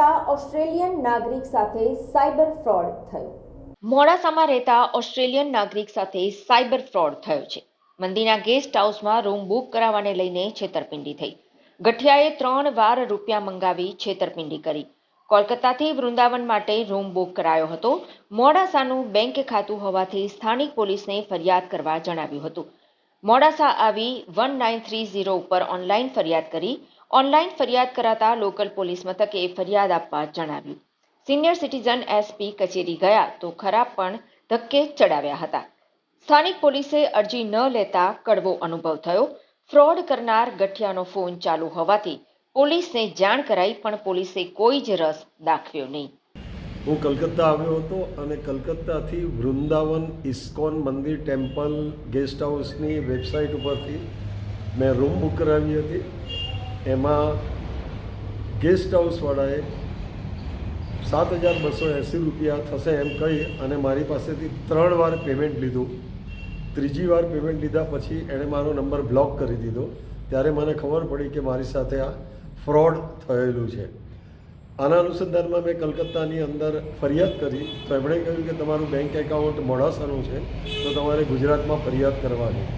રહેતા ઓસ્ટ્રેલિયન નાગરિક સાથે સાયબર ફ્રોડ થયો. મોડાસામાં રહેતા ઓસ્ટ્રેલિયન નાગરિક સાથે સાયબર ફ્રોડ થયો છે. મંદિરના ગેસ્ટ હાઉસમાં રૂમ બુક કરાવવાને લઈને છેતરપિંડી થઈ. ગઠિયાએ ત્રણ વાર રૂપિયા મંગાવી છેતરપિંડી કરી. કોલકાતાથી વૃંદાવન માટે રૂમ બુક કરાયો હતો. મોડાસાનું બેંક ખાતું હોવાથી સ્થાનિક પોલીસને ફરિયાદ કરવા જણાવ્યું હતું. મોડાસા આવી વન નાઇન થ્રી ઝીરો ઉપર ઓનલાઈન ફરિયાદ કરી ઓનલાઈન ફરિયાદ કરાતા લોકલ પોલીસ મથકે ફરિયાદ આપવા જણાવ્યું. સિનિયર સિટીઝન એસપી કચેરી ગયા તો ખરાબ પણ ધક્કે ચડાવ્યા હતા. સ્થાનિક પોલીસે અરજી ન લેતા કડવો અનુભવ થયો. ફ્રોડ કરનાર ગઠિયાનો ફોન ચાલુ હોવાથી પોલીસને જાણ કરાઈ પણ પોલીસે કોઈ જ રસ દાખવ્યો નહીં. હું કલકત્તા આવ્યો હતો અને કલકત્તાથી વૃંદાવન ઇસ્કોન મંદિર ટેમ્પલ ગેસ્ટ હાઉસની વેબસાઇટ ઉપરથી મેં રૂમ બુક કરાવી હતી. એમાં ગેસ્ટ હાઉસવાળાએ સાત હજાર બસો એંસી રૂપિયા થશે એમ કહી અને મારી પાસેથી ત્રણ વાર પેમેન્ટ લીધું. ત્રીજી વાર પેમેન્ટ લીધા પછી એણે મારો નંબર બ્લોક કરી દીધો. ત્યારે મને ખબર પડી કે મારી સાથે આ ફ્રોડ થયેલું છે. આના અનુસંધાનમાં મેં કલકત્તાની અંદર ફરિયાદ કરી. તો એમણે કહ્યું કે તમારું બેંક એકાઉન્ટ મોડાસાનું છે, તો તમારે ગુજરાતમાં ફરિયાદ કરવાની.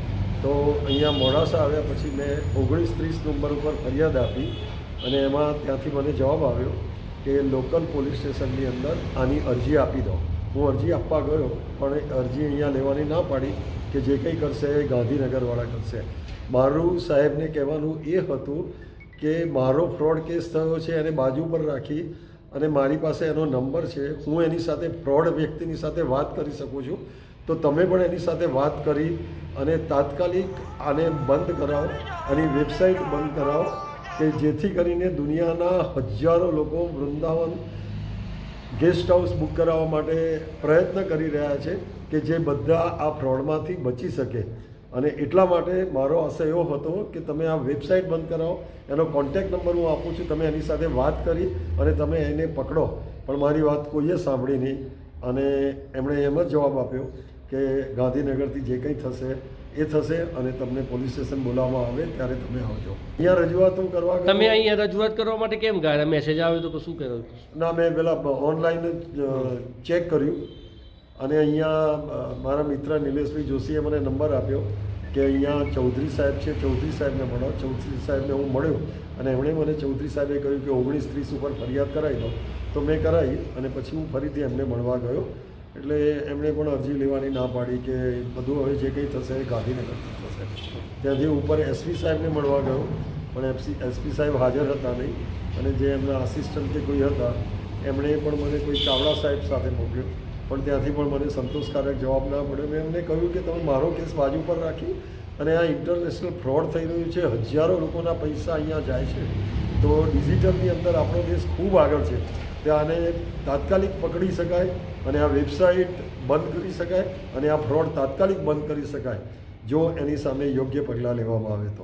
તો અહીંયા મોડાસા આવ્યા પછી મેં ઓગણીસ ત્રીસ નંબર ઉપર ફરિયાદ આપી અને એમાં ત્યાંથી મને જવાબ આવ્યો કે લોકલ પોલીસ સ્ટેશનની અંદર આની અરજી આપી દો. હું અરજી આપવા ગયો, પણ અરજી અહીંયા લેવાની ના પાડી કે જે કંઈ કરશે એ ગાંધીનગરવાળા કરશે. મારું સાહેબને કહેવાનું એ હતું કે મારો ફ્રોડ કેસ થયો છે એને બાજુ પર રાખી અને મારી પાસે એનો નંબર છે. હું એની સાથે ફ્રોડ વ્યક્તિની સાથે વાત કરી શકું છું. તો તમે પણ એની સાથે વાત કરી અને તાત્કાલિક આને બંધ કરાવો આની વેબસાઇટ બંધ કરાવો કે જેથી કરીને દુનિયાના હજારો લોકો વૃંદાવન ગેસ્ટ હાઉસ બુક કરાવવા માટે પ્રયત્ન કરી રહ્યા છે કે જે બધા આ ફ્રોડમાંથી બચી શકે. અને એટલા માટે મારો આશય એવો હતો કે તમે આ વેબસાઇટ બંધ કરાવો, એનો કોન્ટેક નંબર હું આપું છું, તમે એની સાથે વાત કરી અને તમે એને પકડો. પણ મારી વાત કોઈએ સાંભળી નહીં. અને એમણે એમ જ જવાબ આપ્યો કે ગાંધીનગરથી જે કંઈ થશે એ થશે અને તમને પોલીસ સ્ટેશન બોલાવવામાં આવે ત્યારે તમે આવજો. અહીંયા રજૂઆતો કરવા. તમે અહીંયા રજૂઆત કરવા માટે કેમ ગયા? મેસેજ આવ્યો તો શું કર્યું? ના મેં પેલા ઓનલાઈન જ ચેક કર્યું. અને અહીંયા મારા મિત્ર નિલેશભાઈ જોશીએ મને નંબર આપ્યો કે અહીંયા ચૌધરી સાહેબ છે. ચૌધરી સાહેબને મળો. ચૌધરી સાહેબને હું મળ્યો અને એમણે મને ચૌધરી સાહેબે કહ્યું કે ઓગણીસ ત્રીસ ઉપર ફરિયાદ કરાવી દો. તો મેં કરાવી અને પછી હું ફરીથી એમને મળવા ગયો. એટલે એમણે પણ અરજી લેવાની ના પાડી કે બધું હવે જે કંઈ થશે એ ગાંધીનગરથી થશે. ત્યાંથી ઉપર એસપી સાહેબને મળવા ગયો, પણ એસપી એસપી સાહેબ હાજર હતા નહીં. અને જે એમના આસિસ્ટન્ટ કે કોઈ હતા, એમણે પણ મને કોઈ ચાવડા સાહેબ સાથે મોકલ્યો. પણ ત્યાંથી પણ મને સંતોષકારક જવાબ ના મળ્યો. મેં એમને કહ્યું કે તમે મારો કેસ બાજુ પર રાખી અને આ ઇન્ટરનેશનલ ફ્રોડ થઈ રહ્યું છે, હજારો લોકોના પૈસા અહીંયા જાય છે. તો ડિજિટલની અંદર આપણો દેશ ખૂબ આગળ છે. ત્યાં આને તાત્કાલિક પકડી શકાય અને આ વેબસાઇટ બંધ કરી શકાય અને આ ફ્રોડ તાત્કાલિક બંધ કરી શકાય, જો એની સામે યોગ્ય પગલાં લેવામાં આવે તો.